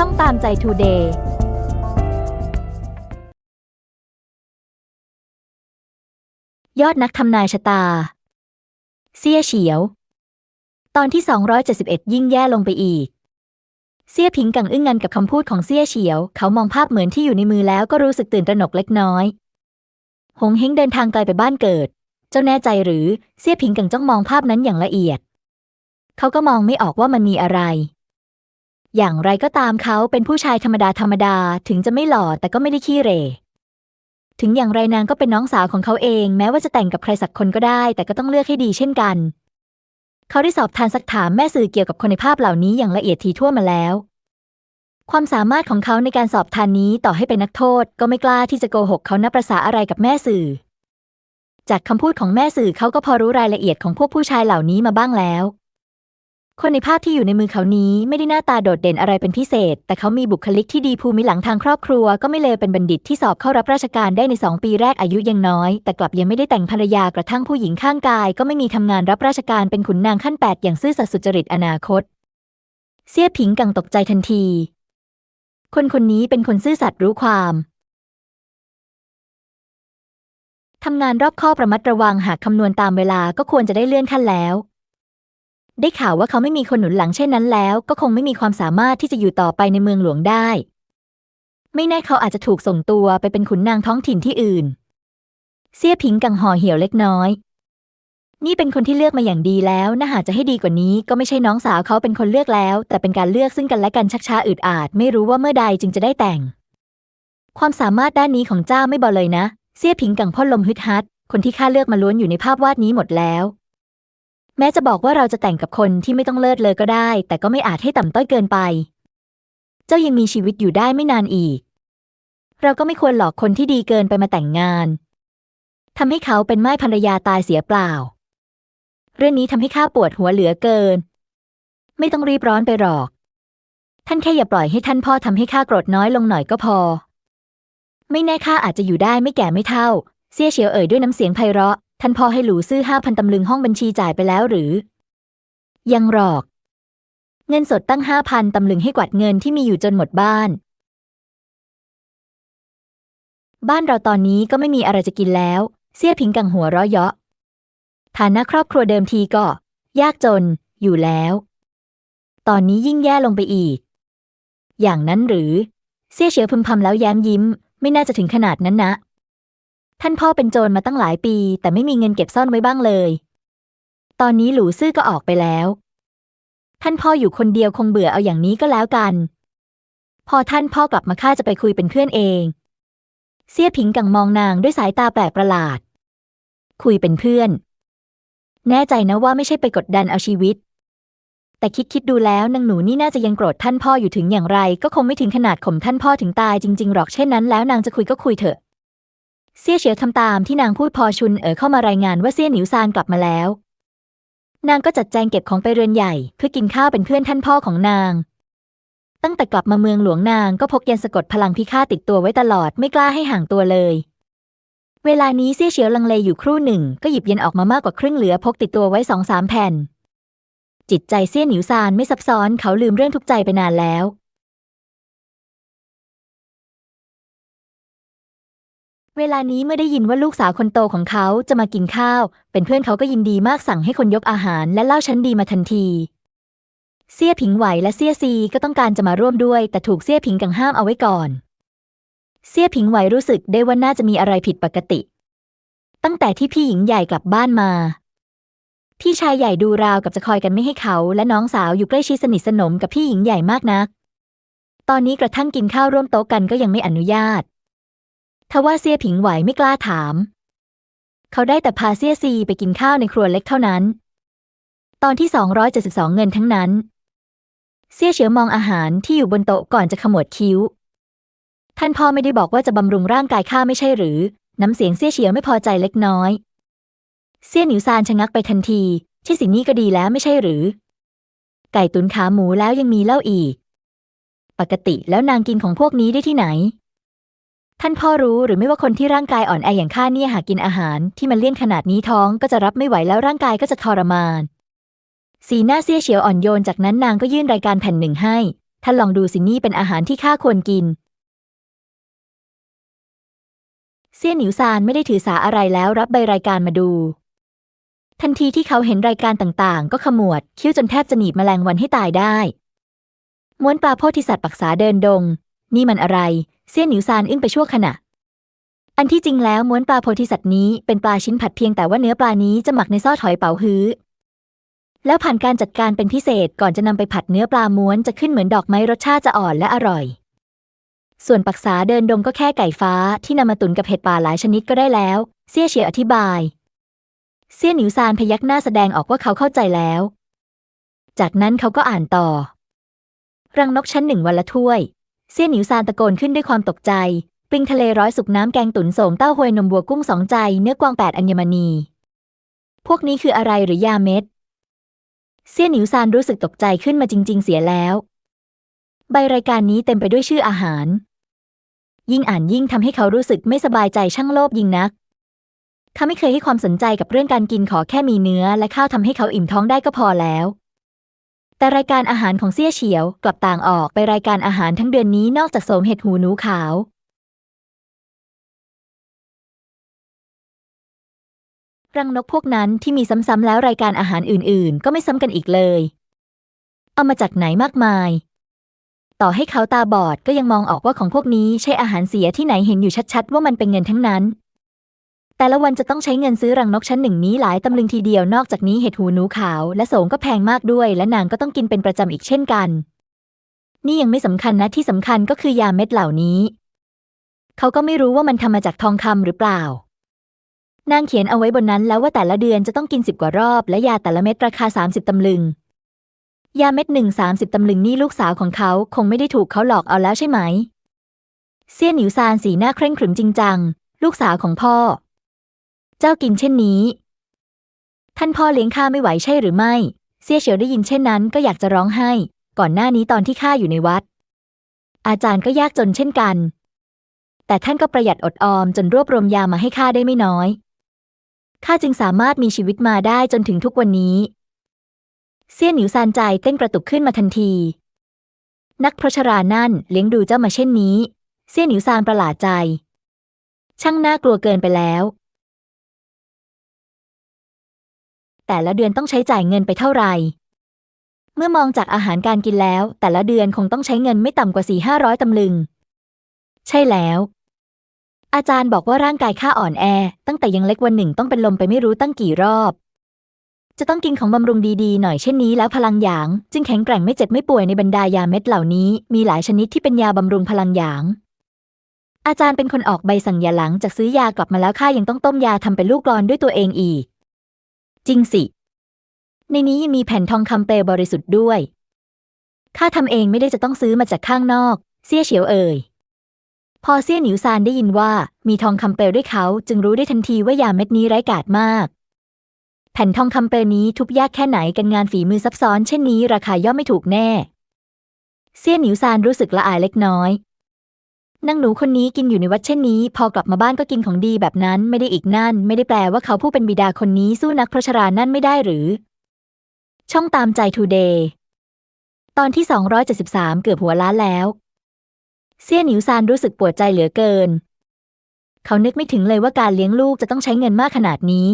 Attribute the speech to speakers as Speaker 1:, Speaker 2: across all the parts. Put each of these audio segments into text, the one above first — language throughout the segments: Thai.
Speaker 1: ช่องตามใจทูเดย์ยอดนักทำนายชะตาเซี่ยเฉียว ตอนที่ 271 ยิ่งแย่ลงไปอีกเซี่ยผิงกังอึ้งงันกับคำพูดของเซี่ยเฉียว เขามองภาพเหมือนที่อยู่ในมือแล้วก็รู้สึกตื่นตระหนกเล็กน้อย หงเฮงเดินทางไกลไปบ้านเกิด เจ้าแน่ใจหรือเซี่ยผิงกังจ้องมองภาพนั้นอย่างละเอียด เขาก็มองไม่ออกว่ามันมีอะไร อย่างไรก็ตามเขาเป็นผู้ชายธรรมดาธรรมดาถึงจะไม่หล่อแต่ก็ไม่ได้ขี้เหร่ถึงอย่างไรนางก็เป็นน้องสาวของเขาเอง แม้ว่าจะแต่งกับใครสักคนก็ได้ แต่ก็ต้องเลือกให้ดีเช่นกัน เขาได้สอบทานสักถามแม่สื่อเกี่ยวกับคนในภาพเหล่านี้อย่างละเอียดทีทั่วมาแล้ว ความสามารถของเขาในการสอบทานนี้ต่อให้เป็นนักโทษ ก็ไม่กล้าที่จะโกหกเขานับประษาอะไรกับแม่สื่อ จากคำพูดของแม่สื่อเขาก็พอรู้รายละเอียดของพวกผู้ชายเหล่านี้มาบ้างแล้ว คนในภาพที่อยู่ในมือเขานี้ไม่ได้หน้าตาโดดเด่นอะไรเป็นพิเศษ แต่เขามีบุคลิกที่ดีภูมิหลังทางครอบครัว ก็ไม่เลวเป็นบัณฑิตที่สอบเข้ารับราชการได้ในสองปีแรกอายุยังน้อย แต่กลับยังไม่ได้แต่งภรรยากระทั่งผู้หญิงข้างกาย ก็ไม่มีทำงานรับราชการเป็นขุนนางขั้นแปดอย่างซื่อสัตย์สุจริตอนาคต เสี้ยผิงกังตกใจทันที คนคนนี้เป็นคนซื่อสัตย์รู้ความทำงานรอบคอบระมัดระวังหากคำนวณตามเวลาก็ควรจะได้เลื่อนขั้นแล้ว ได้ข่าวว่าเขาไม่มีคนหนุนหลังเช่นนั้นแล้ว ก็คงไม่มีความสามารถที่จะอยู่ต่อไปในเมืองหลวงได้ ไม่แน่เขาอาจจะถูกส่งตัวไปเป็นขุนนางท้องถิ่นที่อื่น เสี้ยผิงกังห่อเหี่ยวเล็กน้อย นี่เป็นคนที่เลือกมาอย่างดีแล้วน่าหาจะให้ดีกว่านี้ก็ไม่ใช่น้องสาวเขาเป็นคนเลือกแล้ว แต่เป็นการเลือกซึ่งกันและกันชักช้าอึดอาด ไม่รู้ว่าเมื่อใดจึงจะได้แต่ง ความสามารถด้านนี้ของเจ้าไม่เบาเลยนะ เสี้ยผิงกังพ่นลมฮึดฮัดคนที่ข้าเลือกมาล้วนอยู่ในภาพวาดนี้หมดแล้ว แม้จะบอกว่าเราจะแต่งกับคนที่ไม่ต้องเลิศเลยก็ได้ แต่ก็ไม่อาจให้ต่ำต้อยเกินไป เจ้ายังมีชีวิตอยู่ได้ไม่นานอีก เราก็ไม่ควรหลอกคนที่ดีเกินไปมาแต่งงานทำให้เขาเป็นไม่ายภรรยาตายเสียเปล่า เรื่องนี้ทำให้ข้าปวดหัวเหลือเกิน ไม่ต้องรีบร้อนไปหรอก ท่านแค่อย่าปล่อยให้ท่านพ่อทำให้ข้าโกรธน้อยลงหน่อยก็พอ ไม่แน่ข้าอาจจะอยู่ได้ไม่แก่ไม่เท่า เสียเฉียวเอ่ยด้วยน้ำเสียงไพเราะ ท่านพ่อให้หลูซื่อห้าพันตำลึงห้องบัญชีจ่ายไปแล้วหรือ ยังหรอก เงินสดตั้งห้าพันตำลึงให้กวาดเงินที่มีอยู่จนหมดบ้าน บ้านเราตอนนี้ก็ไม่มีอะไรจะกินแล้ว เสี่ยผิงกังหัวเราะเยาะฐานะครอบครัวเดิมทีก็ ยากจนอยู่แล้ว ตอนนี้ยิ่งแย่ลงไปอีก อย่างนั้นหรือ เสี่ยเฉียวพึมพำแล้วแย้มยิ้ม ไม่น่าจะถึงขนาดนั้นนะ ท่านพ่อเป็นโจรมาตั้งหลายปี แต่ไม่มีเงินเก็บซ่อนไว้บ้างเลย ตอนนี้หลูซื่อก็ออกไปแล้ว ท่านพ่ออยู่คนเดียวคงเบื่อเอาอย่างนี้ก็แล้วกัน พอท่านพ่อกลับมาข้าจะไปคุยเป็นเพื่อนเอง เสี่ยผิงกังมองนางด้วยสายตาแปลกประหลาด คุยเป็นเพื่อน แน่ใจนะว่าไม่ใช่ไปกดดันเอาชีวิต แต่คิดคิดดูแล้วนางหนูนี่น่าจะยังโกรธท่านพ่ออยู่ถึงอย่างไร ก็คงไม่ถึงขนาดข่มท่านพ่อถึงตายจริงๆหรอกเช่นนั้นแล้วนางจะคุยก็คุยเถอะ เสี่ยเฉียวทำตามที่นางพูดพอชุนเอ๋อเข้ามารายงานว่าเสี่ยหนิวซานกลับมาแล้ว นางก็จัดแจงเก็บของไปเรือนใหญ่ เพื่อกินข้าวเป็นเพื่อนท่านพ่อของนาง ตั้งแต่กลับมาเมืองหลวงนางก็พกยันสะกดพลังพิฆาตติดตัวไว้ตลอดไม่กล้าให้ห่างตัวเลย เวลานี้เสี่ยเฉียวลังเลอยู่ครู่หนึ่ง ก็หยิบยันออกมามากกว่าครึ่งเหลือพกติดตัวไว้สองสามแผ่นจิตใจเสี่ยหนิวซานไม่ซับซ้อนเขาลืมเรื่องทุกใจไปนานแล้ว เวลานี้เมื่อได้ยินว่าลูกสาวคนโตของเขาจะมากินข้าว เป็นเพื่อนเขาก็ยินดีมากสั่งให้คนยกอาหารและเล้าชั้นดีมาทันที เซี่ยผิงไหวและเซี่ยซีก็ต้องการจะมาร่วมด้วย แต่ถูกเซี่ยผิงกังห้ามเอาไว้ก่อน เซี่ยผิงไหวรู้สึกได้ว่าน่าจะมีอะไรผิดปกติ ตั้งแต่ที่พี่หญิงใหญ่กลับบ้านมา พี่ชายใหญ่ดูราวกับจะคอยกันไม่ให้เขาและน้องสาวอยู่ใกล้ชิดสนิทสนมกับพี่หญิงใหญ่มากนัก ตอนนี้กระทั่งกินข้าวร่วมโต๊ะกันก็ยังไม่อนุญาต ทว่าเซี่ยผิงไหวไม่กล้าถาม เขาได้แต่พาเซี่ยซีไปกินข้าวในครัวเล็กเท่านั้น ตอนที่ 272 เงินทั้งนั้น เซี่ยเฉียวมองอาหารที่อยู่บนโต๊ะก่อนจะขมวดคิ้ว ท่านพ่อไม่ได้บอกว่าจะบำรุงร่างกายข้าไม่ใช่หรือ น้ำเสียงเซี่ยเฉียวไม่พอใจเล็กน้อย เซี่ยหนิวซานชะงักไปทันทีใช่สิ่งนี้ก็ดีแล้วไม่ใช่หรือ ไก่ตุนขาหมูแล้วยังมีเหล้าอีก ปกติแล้วนางกินของพวกนี้ได้ที่ไหน ท่านพ่อรู้หรือไม่ว่าคนที่ร่างกายอ่อนแออย่างข้าเนี่ยหากกินอาหารที่มันเลี่ยนขนาดนี้ท้องก็จะรับไม่ไหวแล้วร่างกายก็จะทรมาน สีหน้าเสียเฉียวอ่อนโยนจากนั้นนางก็ยื่นรายการแผ่นหนึ่งให้ ท่านลองดูสินี่เป็นอาหารที่ข้าควรกินเซี่ยหนิวซานไม่ได้ถือสาอะไรแล้วรับใบรายการมาดู ทันทีที่เขาเห็นรายการต่างๆ ก็ขมวดคิ้วจนแทบจะหนีบแมลงวันให้ตายได้ ม้วนปลาโพธิสัตว์ปักษาเดินดง นี่มันอะไร เซี่ยหนิวซานอึ้งไปชั่วขณะ อันที่จริงแล้วม้วนปลาโพธิสัตว์นี้เป็นปลาชิ้นผัดเพียงแต่ว่าเนื้อปลานี้จะหมักในซอสหอยเป๋าฮื้อ แล้วผ่านการจัดการเป็นพิเศษก่อนจะนำไปผัดเนื้อปลาม้วนจะขึ้นเหมือนดอกไม้รสชาติจะอ่อนและอร่อย ส่วนปักษาเดินดงก็แค่ไก่ฟ้าที่นำมาตุ๋นกับเห็ดป่าหลายชนิดก็ได้แล้ว เซี่ยเฉียอธิบาย เซี่ยหนิวซานพยักหน้าแสดงออกว่าเขาเข้าใจแล้ว จากนั้นเขาก็อ่านต่อ รังนกชั้นหนึ่งวันละถ้วย เซี่ยหนิวซานตะโกนขึ้นด้วยความตกใจ ปริงทะเลร้อยสุกน้ำแกงตุ๋นโสมเต้าหวยนมบัวกุ้งสองใจเนื้อกวางแปดอัญมณี พวกนี้คืออะไรหรือยาเม็ด เซี่ยหนิวซานรู้สึกตกใจขึ้นมาจริง ๆ เสียแล้ว ใบรายการนี้เต็มไปด้วยชื่ออาหาร ยิ่งอ่านยิ่งทำให้เขารู้สึกไม่สบายใจช่างโลภยิ่งนักเขาไม่เคยให้ความสนใจกับเรื่องการกินขอแค่มีเนื้อและข้าวทำให้เขาอิ่มท้องได้ก็พอแล้ว แต่รายการอาหารของเซี่ยเฉียวกลับต่างออกไปรายการอาหารทั้งเดือนนี้นอกจากโสมเห็ดหูหนูขาว รังนกพวกนั้นที่มีซ้ำๆแล้วรายการอาหารอื่นๆ ก็ไม่ซ้ำกันอีกเลย เอามาจากไหนมากมาย ต่อให้เขาตาบอดก็ยังมองออกว่าของพวกนี้ใช่อาหารเสียที่ไหนเห็นอยู่ชัดๆ ว่ามันเป็นเงินทั้งนั้น แต่ละวันจะต้องใช้เงินซื้อรังนกชั้นหนึ่งนี้หลายตำลึงทีเดียวนอกจากนี้เห็ดหูหนูขาว และโสงก็แพงมากด้วย และนางก็ต้องกินเป็นประจำอีกเช่นกัน นี่ยังไม่สำคัญนะที่สำคัญก็คือยาเม็ดเหล่านี้ เขาก็ไม่รู้ว่ามันทำมาจากทองคำหรือเปล่า นางเขียนเอาไว้บนนั้นแล้วว่าแต่ละเดือนจะต้องกินสิบกว่ารอบ และยาแต่ละเม็ดราคาสามสิบตำลึง ยาเม็ดหนึ่งสามสิบตำลึงนี่ลูกสาวของเขาคงไม่ได้ถูกเขาหลอกเอาแล้วใช่ไหม เซี่ยนหนิวซานสีหน้าเคร่งขรึมจริงจังลูกสาวของพ่อ เจ้ากินเช่นนี้ ท่านพ่อเลี้ยงข้าไม่ไหวใช่หรือไม่ เซี่ยเฉียวได้ยินเช่นนั้นก็อยากจะร้องไห้ ก่อนหน้านี้ตอนที่ข้าอยู่ในวัด อาจารย์ก็ยากจนเช่นกัน แต่ท่านก็ประหยัดอดออมจนรวบรวมยามาให้ข้าได้ไม่น้อยข้าจึงสามารถมีชีวิตมาได้จนถึงทุกวันนี้ เซี่ยนหนิวซานใจเต้นกระตุกขึ้นมาทันที นักพรชรานั่นเลี้ยงดูเจ้ามาเช่นนี้ เซี่ยนหนิวซานประหลาดใจ ช่างน่ากลัวเกินไปแล้ว แต่ละเดือนต้องใช้จ่ายเงินไปเท่าไหร่ เมื่อมองจากอาหารการกินแล้ว แต่ละเดือนคงต้องใช้เงินไม่ต่ำกว่าสี่ห้าร้อยตำลึง ใช่แล้ว อาจารย์บอกว่าร่างกายข้าอ่อนแอ ตั้งแต่ยังเล็กวันหนึ่งต้องเป็นลมไปไม่รู้ตั้งกี่รอบ จะต้องกินของบำรุงดีๆ หน่อยเช่นนี้แล้วพลังหยาง จึงแข็งแกร่งไม่เจ็บไม่ป่วยในบรรดายาเม็ดเหล่านี้ มีหลายชนิดที่เป็นยาบำรุงพลังหยางอาจารย์เป็นคนออกใบสั่งยาหลังจากซื้อยากลับมาแล้วข้ายังต้องต้มยาทำเป็นลูกกลอนด้วยตัวเองอีก จริงสิ ในนี้ยังมีแผ่นทองคำเปลบริสุทธิ์ด้วย ข้าทำเองไม่ได้จะต้องซื้อมาจากข้างนอกเซี่ยเฉียวเอ่ย พอเซี่ยหนิวซานได้ยินว่ามีทองคำเปลด้วยเขาจึงรู้ได้ทันทีว่ายาเม็ดนี้ไร้กาจมาก แผ่นทองคำเปลนี้ทุบยากแค่ไหนกันงานฝีมือซับซ้อนเช่นนี้ราคาย่อมไม่ถูกแน่เซี่ยหนิวซานรู้สึกละอายเล็กน้อย นางหนูคนนี้กินอยู่ในวัดเช่นนี้ พอกลับมาบ้านก็กินของดีแบบนั้นไม่ได้อีกนั่น ไม่ได้แปลว่าเขาผู้เป็นบิดาคนนี้สู้นักพระชรานั่นไม่ได้หรือ ช่องตามใจทูเดย์ตอนที่ 273 เกือบหัวล้านแล้ว เซี่ยหนิวซานรู้สึกปวดใจเหลือเกิน เขานึกไม่ถึงเลยว่าการเลี้ยงลูกจะต้องใช้เงินมากขนาดนี้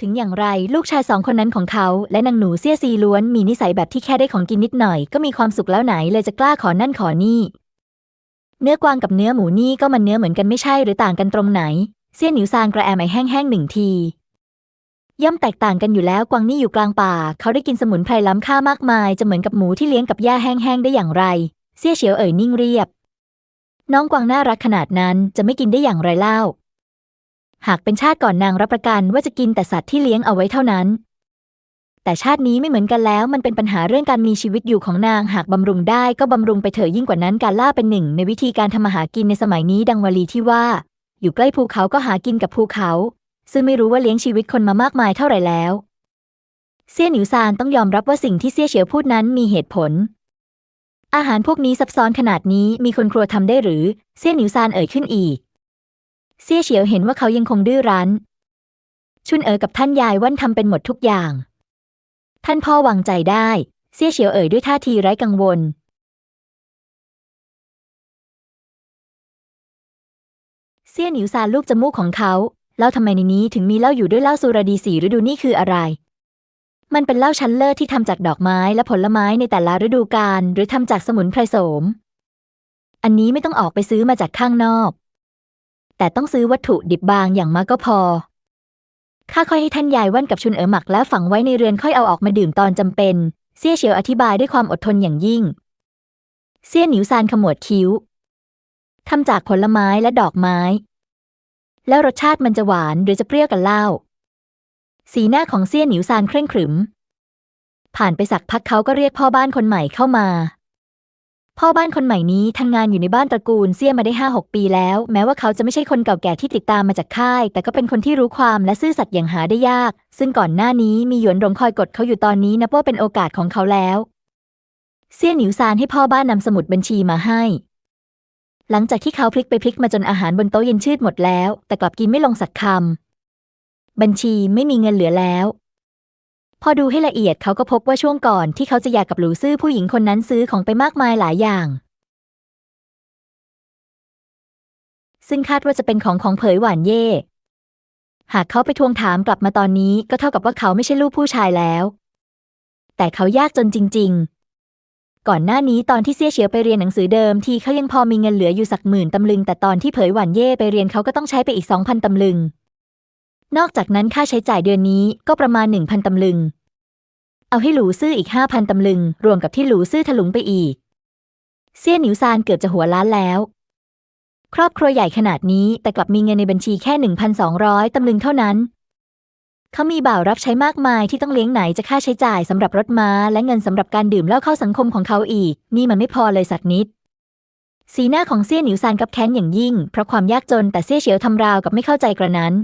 Speaker 1: ถึงอย่างไรลูกชายสองคนนั้นของเขาและนางหนูเซี่ยซีล้วนมีนิสัยแบบที่แค่ได้ของกินนิดหน่อยก็มีความสุขแล้วไหนเลยจะกล้าขอนั่นขอนี่ เนื้อกวางกับเนื้อหมูนี่ก็มันเนื้อเหมือนกันไม่ใช่หรือต่างกันตรงไหนเซี่ยหนิวซานกระแอมไอแห้งๆหนึ่งทีย่อมแตกต่างกันอยู่แล้วกวางนี่อยู่กลางป่า เขาได้กินสมุนไพรล้ำค่ามากมาย จะเหมือนกับหมูที่เลี้ยงกับหญ้าแห้งๆได้อย่างไรเซี่ยเฉียวเอ่ยนิ่งเรียบ น้องกวางน่ารักขนาดนั้นจะไม่กินได้อย่างไรเล่า หากเป็นชาติก่อนนางรับประกันว่าจะกินแต่สัตว์ที่เลี้ยงเอาไว้เท่านั้น แต่ชาตินี้ไม่เหมือนกันแล้ว มันเป็นปัญหาเรื่องการมีชีวิตอยู่ของนาง หากบำรุงได้ก็บำรุงไปเถอะยิ่งกว่านั้นการล่าเป็นหนึ่ง ในวิธีการทำมาหากินในสมัยนี้ดังวลีที่ว่า อยู่ใกล้ภูเขาก็หากินกับภูเขา ซึ่งไม่รู้ว่าเลี้ยงชีวิตคนมามากมายเท่าไหร่แล้ว เซี่ยหนิวซานต้องยอมรับว่าสิ่งที่เซี่ยเฉียวพูดนั้นมีเหตุผลอาหารพวกนี้ซับซ้อนขนาดนี้มีคนครัวทำได้หรือ เซี่ยหนิวซานเอ่ยขึ้นอีก เซี่ยเฉียวเห็นว่าเขายังคงดื้อรั้น ชุนเอ๋อกับท่านยายว่านทำเป็นหมดทุกอย่าง ท่านพ่อวางใจได้เสี่ยเฉียวเอ่ยด้วยท่าทีไร้กังวลเสี่ยหนิวซานลูกจมูกของเขาเล่าทำไมในนี้ถึงมีเหล้าอยู่ด้วยเหล้าสุรดีสีฤดูนี่คืออะไร มันเป็นเหล้าชั้นเลิศที่ทำจากดอกไม้และผลไม้ในแต่ละฤดูกาลหรือทำจากสมุนไพรโสม อันนี้ไม่ต้องออกไปซื้อมาจากข้างนอก แต่ต้องซื้อวัตถุดิบบางอย่างมากก็พอ ข้าค่อยให้ท่านยายว่านกับชุนเอ๋อหมักแล้วฝังไว้ในเรือนค่อยเอาออกมาดื่มตอนจำเป็นเซี่ยเฉียวอธิบายด้วยความอดทนอย่างยิ่งเซี่ยหนิวซานขมวดคิ้วทำจากผลไม้และดอกไม้ แล้วรสชาติมันจะหวานหรือจะเปรี้ยวกันเล่า สีหน้าของเซี่ยหนิวซานเคร่งขรึม ผ่านไปสักพักเขาก็เรียกพ่อบ้านคนใหม่เข้ามา พ่อบ้านคนใหม่นี้ทำงานอยู่ในบ้านตระกูลเซี่ยมาได้ห้าหกปีแล้ว แม้ว่าเขาจะไม่ใช่คนเก่าแก่ที่ติดตามมาจากค่าย แต่ก็เป็นคนที่รู้ความและซื่อสัตย์อย่างหาได้ยาก ซึ่งก่อนหน้านี้มีหยวนหลงคอยกดเขาอยู่ตอนนี้นับว่าเป็นโอกาสของเขาแล้ว เซี่ยหนิวซานให้พ่อบ้านนำสมุดบัญชีมาให้ หลังจากที่เขาพลิกไปพลิกมาจนอาหารบนโต๊ะเย็นชืดหมดแล้ว แต่กลับกินไม่ลงสักคำบัญชีไม่มีเงินเหลือแล้ว พอดูให้ละเอียดเขาก็พบว่าช่วงก่อนที่เขาจะหย่ากกับหลูซื่อผู้หญิงคนนั้นซื้อของไปมากมายหลายอย่าง ซึ่งคาดว่าจะเป็นของของเผยหวานเย่ หากเขาไปทวงถามกลับมาตอนนี้ก็เท่ากับว่าเขาไม่ใช่ลูกผู้ชายแล้ว แต่เขายากจนจริง ๆ ก่อนหน้านี้ตอนที่เซี่ยเฉียวไปเรียนหนังสือเดิมทีเขายังพอมีเงินเหลืออยู่สักหมื่นตำลึง แต่ตอนที่เผยหวานเย่ไปเรียนเขาก็ต้องใช้ไปอีกสองพันตำลึง นอกจากนั้นค่าใช้จ่ายเดือนนี้ก็ประมาณหนึ่งพันตำลึง เอาให้หลูซื่ออีกห้าพันตำลึง รวมกับที่หลูซื่อถลุงไปอีก เซี่ยหนิวซานเกือบจะหัวล้านแล้ว ครอบครัวใหญ่ขนาดนี้แต่กลับมีเงินในบัญชีแค่หนึ่งพันสองร้อยตำลึงเท่านั้น เขามีบ่าวรับใช้มากมายที่ต้องเลี้ยงไหนจะค่าใช้จ่ายสำหรับรถม้า และเงินสำหรับการดื่มเหล้าเข้าสังคมของเขาอีก นี่มันไม่พอเลยสักนิดสีหน้าของเซี่ยหนิวซานกับแค้นอย่างยิ่ง เพราะความยากจนแต่เซี่ยเฉียวทำราวกับไม่เข้าใจกระนั้น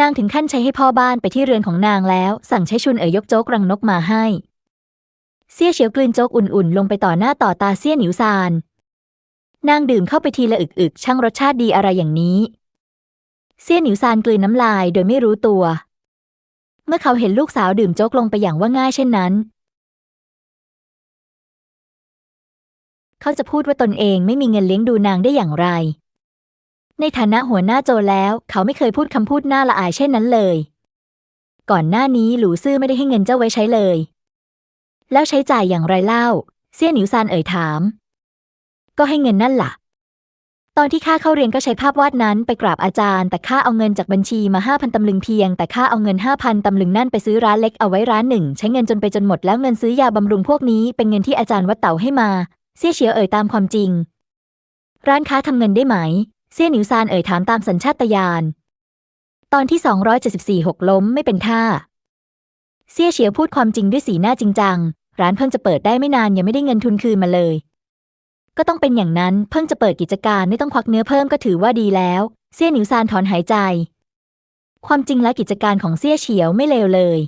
Speaker 1: นางถึงขั้นใช้ให้พ่อบ้านไปที่เรือนของนางแล้ว สั่งใช้ชุนเอ๋ยยกโจ๊กรังนกมาให้ เซี่ยเฉียวกลืนโจ๊กอุ่นๆ ลงไปต่อหน้าต่อตาเซี่ยหนิวซาน นางดื่มเข้าไปทีละอึกๆช่างรสชาติดีอะไรอย่างนี้ เซี่ยหนิวซานกลืนน้ำลายโดยไม่รู้ตัว เมื่อเขาเห็นลูกสาวดื่มโจ๊กลงไปอย่างว่าง่ายเช่นนั้น เขาจะพูดว่าตนเองไม่มีเงินเลี้ยงดูนางได้อย่างไร ในฐานะหัวหน้าโจแล้ว เขาไม่เคยพูดคำพูดน่าละอายเช่นนั้นเลย ก่อนหน้านี้หลูซื่อไม่ได้ให้เงินเจ้าไว้ใช้เลย แล้วใช้จ่ายอย่างไรเล่า เซี่ยหนิวซานเอ่ยถาม ก็ให้เงินนั่นล่ะ ตอนที่ข้าเข้าเรียนก็ใช้ภาพวาดนั้นไปกราบอาจารย์ แต่ข้าเอาเงินจากบัญชีมาห้าพันตำลึงเพียง แต่ข้าเอาเงินห้าพันตำลึงนั่นไปซื้อร้านเล็กเอาไว้ร้านหนึ่ง ใช้เงินจนไปจนหมดแล้วเงินซื้อยาบำรุงพวกนี้เป็นเงินที่อาจารย์วัดเต่าให้มา เซี่ยเฉียวเอ่ยตามความจริง ร้านค้าทำเงินได้ไหม เซี่ยหนิวซานเอ่ยถามตามสัญชาตญาณ ตอนที่ 274หกล้มไม่เป็นท่า เซี่ยเฉียวพูดความจริงด้วยสีหน้าจริงจัง ร้านเพิ่งจะเปิดได้ไม่นานยังไม่ได้เงินทุนคืนมาเลย ก็ต้องเป็นอย่างนั้นเพิ่งจะเปิดกิจการไม่ต้องควักเนื้อเพิ่มก็ถือว่าดีแล้ว เซี่ยหนิวซานถอนหายใจ ความจริงและกิจการของเซี่ยเฉียวไม่เลวเลย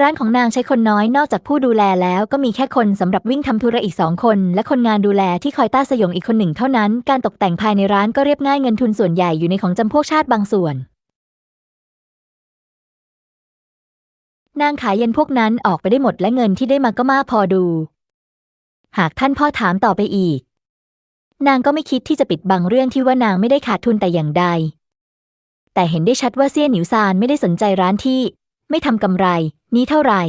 Speaker 1: ร้านของนางใช้คนน้อยนอกจากผู้ดูแลแล้วก็มีแค่คนสำหรับวิ่งทำธุระอีกสองคน และคนงานดูแลที่คอยต้าสยองอีกคนหนึ่งเท่านั้น การตกแต่งภายในร้านก็เรียบง่ายเงินทุนส่วนใหญ่อยู่ในของจำพวกชาติบางส่วน นางขายเย็นพวกนั้นออกไปได้หมดและเงินที่ได้มาก็มากพอดู หากท่านพ่อถามต่อไปอีก นางก็ไม่คิดที่จะปิดบังเรื่องที่ว่านางไม่ได้ขาดทุนแต่อย่างใดแต่เห็นได้ชัดว่าเซี่ยหนิวซานไม่ได้สนใจร้านที่ ไม่ทำกำไร นี้เท่าไหร่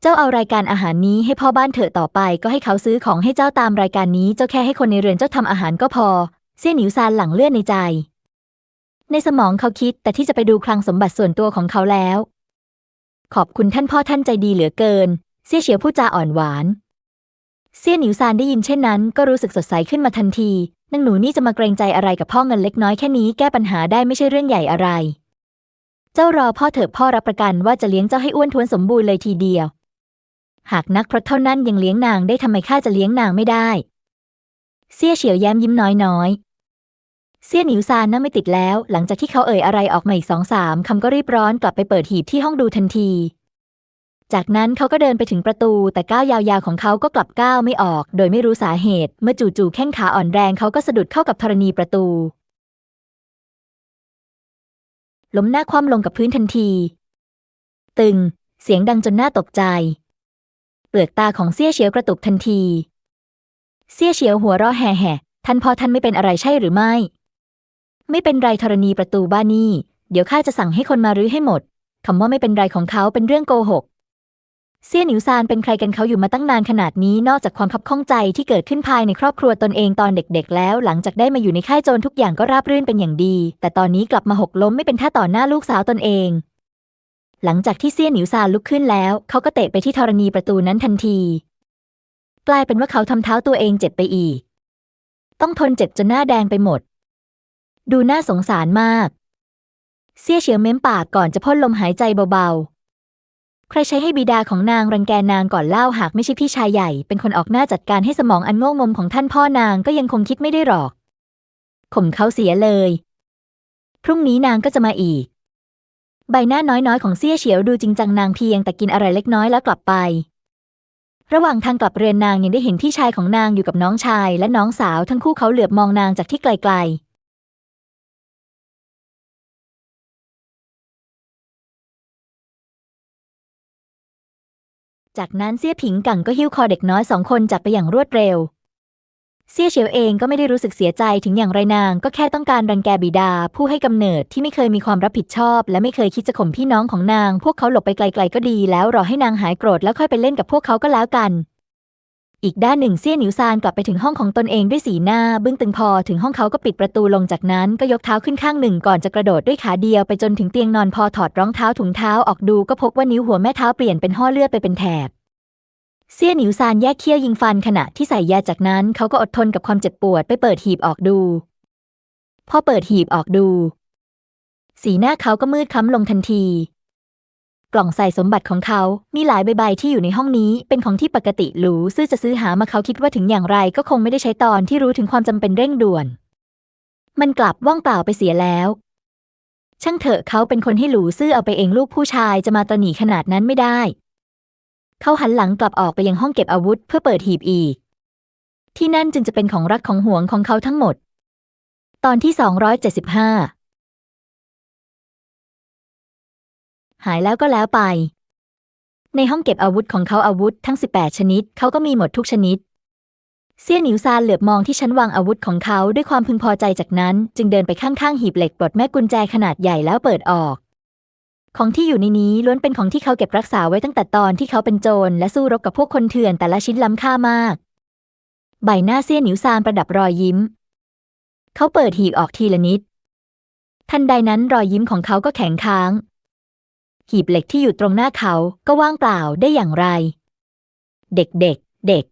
Speaker 1: เจ้าเอารายการอาหารนี้ให้พ่อบ้านเถอะต่อไป ก็ให้เขาซื้อของให้เจ้าตามรายการนี้ เจ้าแค่ให้คนในเรือนเจ้าทำอาหารก็พอเซี่ยหนิวซานหลังเลื่อนในใจ ในสมองเขาคิดแต่ที่จะไปดูคลังสมบัติส่วนตัวของเขาแล้ว ขอบคุณท่านพ่อท่านใจดีเหลือเกินเซี่ยเฉียวพูดจาอ่อนหวานเซี่ยหนิวซานได้ยินเช่นนั้น ก็รู้สึกสดใสขึ้นมาทันทีนางหนูนี่จะมาเกรงใจอะไรกับพ่อเงินเล็กน้อยแค่นี้แก้ปัญหาได้ไม่ใช่เรื่องใหญ่อะไรารอพ่อเถอะพ่อรับประกันว่าจะเลี้ยงเจ้าให้อ้วนท้วนสมบูรณ์เลยทีเดียว หากนักพรตเท่านั้นยังเลี้ยงนางได้ทำไมข้าจะเลี้ยงนางไม่ได้เซี่ยเฉียวแย้มยิ้มน้อยๆเซี่ยหนิวซานนั่งไม่ติดแล้ว หลังจากที่เขาเอ่ยอะไรออกมาอีกสองสามคำก็รีบร้อนกลับไปเปิดหีบที่ห้องดูทันที จากนั้นเขาก็เดินไปถึงประตูแต่ก้าวยาวๆของเขาก็กลับก้าวไม่ออก โดยไม่รู้สาเหตุ เมื่อจู่ๆแข้งขาอ่อนแรงเขาก็สะดุดเข้ากับธรณีประตู ล้มหน้าคว่ำลงกับพื้นทันที ตึง เสียงดังจนหน้าตกใจ เปลือกตาของเซี่ยเฉียวกระตุกทันทีเซี่ยเฉียวหัวเราะแห่แห่ท่านพอท่านไม่เป็นอะไรใช่หรือไม่ ไม่เป็นไรธรณีประตูบ้านนี่ เดี๋ยวข้าจะสั่งให้คนมารื้อให้หมดคำว่าไม่เป็นไรของเขาเป็นเรื่องโกหก เซี่ยหนิวซานเป็นใครกันเขาอยู่มาตั้งนานขนาดนี้นอกจากความคับข้องใจที่เกิดขึ้นภายในครอบครัวตนเองตอนเด็กๆ แล้ว หลังจากได้มาอยู่ในค่ายโจรทุกอย่างก็ราบรื่นเป็นอย่างดี แต่ตอนนี้กลับมาหกล้มไม่เป็นท่าต่อหน้าลูกสาวตนเอง หลังจากที่เซี่ยหนิวซานลุกขึ้นแล้ว เขาก็เตะไปที่ธรณีประตูนั้นทันที กลายเป็นว่าเขาทำเท้าตัวเองเจ็บไปอีก ต้องทนเจ็บจนหน้าแดงไปหมด ดูน่าสงสารมาก เซี่ยเฉียวเม้มปากก่อนจะพ่นลมหายใจเบาๆ ใครใช้ให้บิดาของนางรังแกนางก่อนเล่าหากไม่ใช่พี่ชายใหญ่ เป็นคนออกหน้าจัดการให้สมองอันโง่งมของท่านพ่อนางก็ยังคงคิดไม่ได้หรอก ข่มเขาเสียเลย พรุ่งนี้นางก็จะมาอีก ใบหน้าน้อยๆ ของเซี่ยเฉียวดูจริงจังนางเพียงแต่กินอะไรเล็กน้อยแล้วกลับไป ระหว่างทางกลับเรือนนางยังได้เห็นพี่ชายของนางอยู่กับน้องชายและน้องสาวทั้งคู่เขาเหลือบมองนางจากที่ไกลๆ จากนั้นเซี่ยผิงกังก็หิ้วคอเด็กน้อยสองคนจากไปอย่างรวดเร็ว เซี่ยเฉียวเองก็ไม่ได้รู้สึกเสียใจถึงอย่างไรนางก็แค่ต้องการรังแกบิดา ผู้ให้กำเนิดที่ไม่เคยมีความรับผิดชอบ และไม่เคยคิดจะข่มพี่น้องของนาง พวกเขาหลบไปไกล ๆ ก็ดีแล้วรอให้นางหายโกรธแล้วค่อยไปเล่นกับพวกเขาก็แล้วกัน อีกด้านหนึ่งเซี่ยหนิวซานกลับไปถึงห้องของตนเองด้วยสีหน้า บึ้งตึงพอถึงห้องเขาก็ปิดประตูลงจากนั้นก็ยกเท้าขึ้นข้างหนึ่งก่อนจะกระโดดด้วยขาเดียวไปจนถึงเตียงนอนพอถอดรองเท้าถุงเท้าออกดูก็พบว่านิ้วหัวแม่เท้าเปลี่ยนเป็นห่อเลือดไปเป็นแถบเซี่ยหนิวซานแยกเขี้ยวยิงฟันขณะที่ใส่ยาจากนั้นเขาก็อดทนกับความเจ็บปวดไปเปิดหีบออกดูพอเปิดหีบออกดู สีหน้าเขาก็มืดค้ำลงทันที กล่องใส่สมบัติของเขา มีหลายใบๆที่อยู่ในห้องนี้ เป็นของที่ปกติหรูซื่อจะซื้อหามาเขาคิดว่าถึงอย่างไรก็คงไม่ได้ใช้ตอนที่รู้ถึงความจำเป็นเร่งด่วน มันกลับว่างเปล่าไปเสียแล้ว ช่างเถอะเขาเป็นคนให้หลูซื่อเอาไปเองลูกผู้ชายจะมาตระหนีขนาดนั้นไม่ได้ เขาหันหลังกลับออกไปยังห้องเก็บอาวุธเพื่อเปิดหีบอีก ที่นั่นจึงจะเป็นของรักของห่วงของเขาทั้งหมด ตอนที่ 275 หายแล้วก็แล้วไป ในห้องเก็บอาวุธของเขาอาวุธทั้ง 18 ชนิด เขาก็มีหมดทุกชนิด เซี่ยหนิวซานเหลือบมองที่ชั้นวางอาวุธของเขาด้วยความพึงพอใจจากนั้น จึงเดินไปข้างๆหีบเหล็กปลดแม่กุญแจขนาดใหญ่แล้วเปิดออก ของที่อยู่ในนี้ล้วนเป็นของที่เขาเก็บรักษาไว้ตั้งแต่ตอนที่เขาเป็นโจรและสู้รบกับพวกคนเถื่อนแต่ละชิ้นล้ำค่ามาก ใบหน้าเซี่ยหนิวซานประดับรอยยิ้ม เขาเปิดหีบออกทีละนิดทันใดนั้นรอยยิ้มของเขาก็แข็งค้าง หีบเหล็กที่อยู่ตรงหน้าเขาก็ว่างเปล่าได้อย่างไร เด็กๆเเด็ก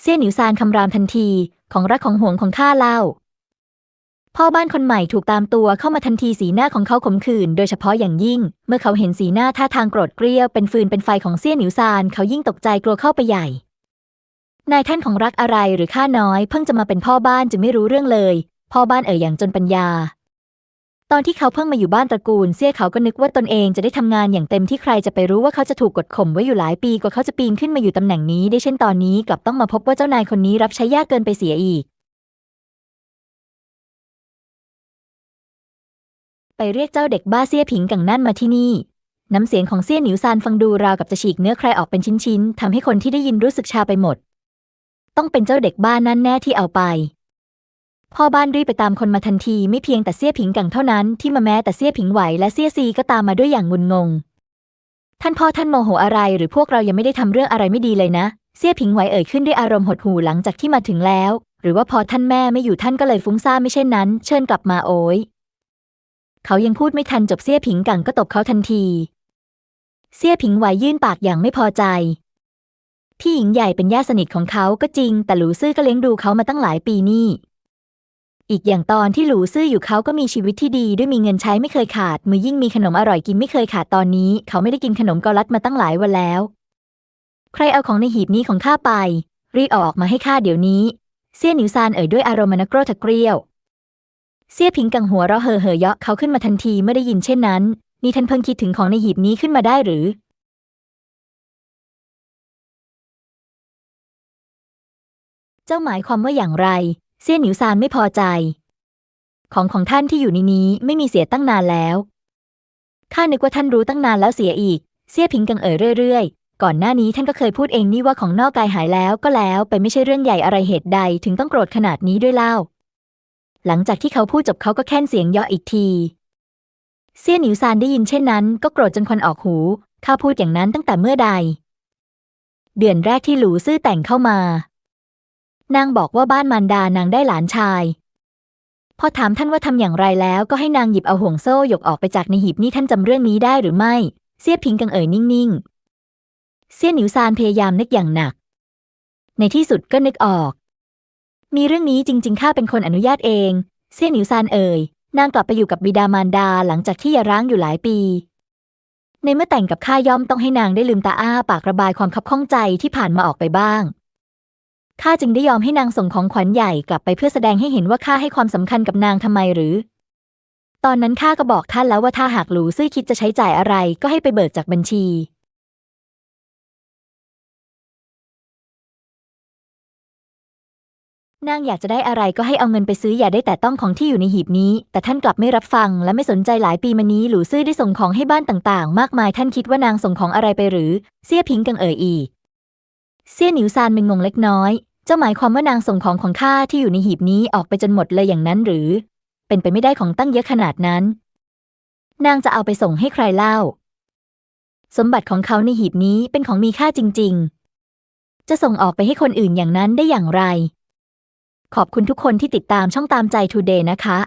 Speaker 1: เซี่ยหนิวซานคำรามทันทีของรักของห่วงของข้าเล่า พ่อบ้านคนใหม่ถูกตามตัวเข้ามาทันทีสีหน้าของเขาขมขื่นโดยเฉพาะอย่างยิ่ง เมื่อเขาเห็นสีหน้าท่าทางโกรธเกรี้ยวเป็นฟืนเป็นไฟของเซี่ยหนิวซานเขายิ่งตกใจกลัวเข้าไปใหญ่นายท่านของรักอะไรหรือข้าน้อยเพิ่งจะมาเป็นพ่อบ้านจึงไม่รู้เรื่องเลย พ่อบ้านเอ่ยอย่างจนปัญญา ตอนที่เขาเพิ่งมาอยู่บ้านตระกูลเซี่ยเขาก็นึกว่าตนเองจะได้ทำงานอย่างเต็มที่ใครจะไปรู้ว่าเขาจะถูกกดข่มไว้อยู่หลายปีกว่าเขาจะปีนขึ้นมาอยู่ตำแหน่งนี้ ได้เช่นตอนนี้กลับต้องมาพบว่าเจ้านายคนนี้รับใช้ยากเกินไปเสียอีก ไปเรียกเจ้าเด็กบ้าเซี่ยผิงกังนั่นมาที่นี่ น้ำเสียงของเซี่ยหนิวซานฟังดูราวกับจะฉีกเนื้อใครออกเป็นชิ้นๆทำให้คนที่ได้ยินรู้สึกชาไปหมด ต้องเป็นเจ้าเด็กบ้านนั่นแน่ที่เอาไป พ่อบ้านรีบไปตามคนมาทันทีไม่เพียงแต่เซี่ยผิงกังเท่านั้นที่มาแม้แต่เซี่ยผิงไหวและเซี่ยซีก็ตามมาด้วยอย่างงุนงง ท่านพ่อท่านโมโหอะไรหรือพวกเรายังไม่ได้ทำเรื่องอะไรไม่ดีเลยนะเซี่ยผิงไหวเอ่ยขึ้นด้วยอารมณ์หดหู่หลังจากที่มาถึงแล้ว หรือว่าพอท่านแม่ไม่อยู่ท่านก็เลยฟุ้งซ่านไม่เช่นนั้น เชิญกลับมาโอยเขายังพูดไม่ทันจบเซี่ยผิงกังก็ตบเขาทันทีเซี่ยผิงไหวยื่นปากอย่างไม่พอใจพี่หญิงใหญ่เป็นญาติสนิทของเขาก็จริง แต่หลูซื่อก็เลี้ยงดูเขามาตั้งหลายปีนี่ อีกอย่างตอนที่หลูซื่ออยู่เขาก็มีชีวิตที่ดีด้วยมีเงินใช้ไม่เคยขาด มือยิ่งมีขนมอร่อยกินไม่เคยขาดตอนนี้ เขาไม่ได้กินขนมเกาลัดมาตั้งหลายวันแล้ว ใครเอาของในหีบนี้ของข้าไป รีบเอาออกมาให้ข้าเดี๋ยวนี้เซี่ยหนิวซานเอ่ยด้วยอารมณ์มนกโกรธเกรียวเซี่ยผิงกังหัวเราเห่อเห่อเยาะเขาขึ้นมาทันทีเมื่อได้ยินเช่นนั้น นี่ท่านเพิ่งคิดถึงของในหีบนี้ขึ้นมาได้หรือเจ้าหมายความว่าอย่างไร เซี่ยหนิวซานไม่พอใจ ของของท่านที่อยู่ในนี้ไม่มีเสียตั้งนานแล้ว ข้านึกว่าท่านรู้ตั้งนานแล้วเสียอีกเสี่ยผิงกังเอ๋ยเรื่อยๆ ก่อนหน้านี้ท่านก็เคยพูดเองนี่ว่าของนอกกายหายแล้วก็แล้วไปไม่ใช่เรื่องใหญ่อะไรเหตุใดถึงต้องโกรธขนาดนี้ด้วยเล่า หลังจากที่เขาพูดจบเขาก็แค่นเสียงย่ออีกทีเสี่ยหนิวซานได้ยินเช่นนั้น ก็โกรธจนควันออกหู ข้าพูดอย่างนั้นตั้งแต่เมื่อใด เดือนแรกที่หลูซื่อแต่งเข้ามา นางบอกว่าบ้านมารดานางได้หลานชาย พอถามท่านว่าทำอย่างไรแล้วก็ให้นางหยิบเอาห่วงโซ่หยกออกไปจากในหีบนี่ท่านจำเรื่องนี้ได้หรือไม่ เสี่ยพิงกังเอ๋ยนิ่งๆ เสี่ยหนิวซานพยายามนึกอย่างหนัก ในที่สุดก็นึกออก มีเรื่องนี้จริง ๆ ข้าเป็นคนอนุญาตเอง เสี่ยหนิวซานเอ่ยนางกลับไปอยู่กับบิดามารดาหลังจากที่ย่าร้างอยู่หลายปี ในเมื่อแต่งกับข้าย่อมต้องให้นางได้ลืมตาอ้าปากระบายความคับข้องใจที่ผ่านมาออกไปบ้าง ข้าจึงได้ยอมให้นางส่งของขวัญใหญ่กลับไปเพื่อแสดงให้เห็นว่าข้าให้ความสำคัญกับนางทำไมหรือ ตอนนั้นข้าก็บอกท่านแล้วว่าถ้าหากหลูซื่อคิดจะใช้จ่ายอะไรก็ให้ไปเบิกจากบัญชี นางอยากจะได้อะไรก็ให้เอาเงินไปซื้ออย่าได้แต่ต้องของที่อยู่ในหีบนี้ แต่ท่านกลับไม่รับฟัง และไม่สนใจหลายปีมานี้หลูซื่อได้ส่งของให้บ้านต่างๆ มากมายท่านคิดว่านางส่งของอะไรไปหรือ เสี่ยพิงกังเอ่ยอีเสี่ยหนิวซานมึนงงเล็กน้อย เจ้าหมายความว่านางส่งของของข้าที่อยู่ในหีบนี้ออกไปจนหมดเลยอย่างนั้นหรือ เป็นไปไม่ได้ของตั้งเยอะขนาดนั้น นางจะเอาไปส่งให้ใครเล่า สมบัติของเขาในหีบนี้เป็นของมีค่าจริง ๆ จะส่งออกไปให้คนอื่นอย่างนั้นได้อย่างไร ขอบคุณทุกคนที่ติดตามช่องตามใจทูเดย์นะคะ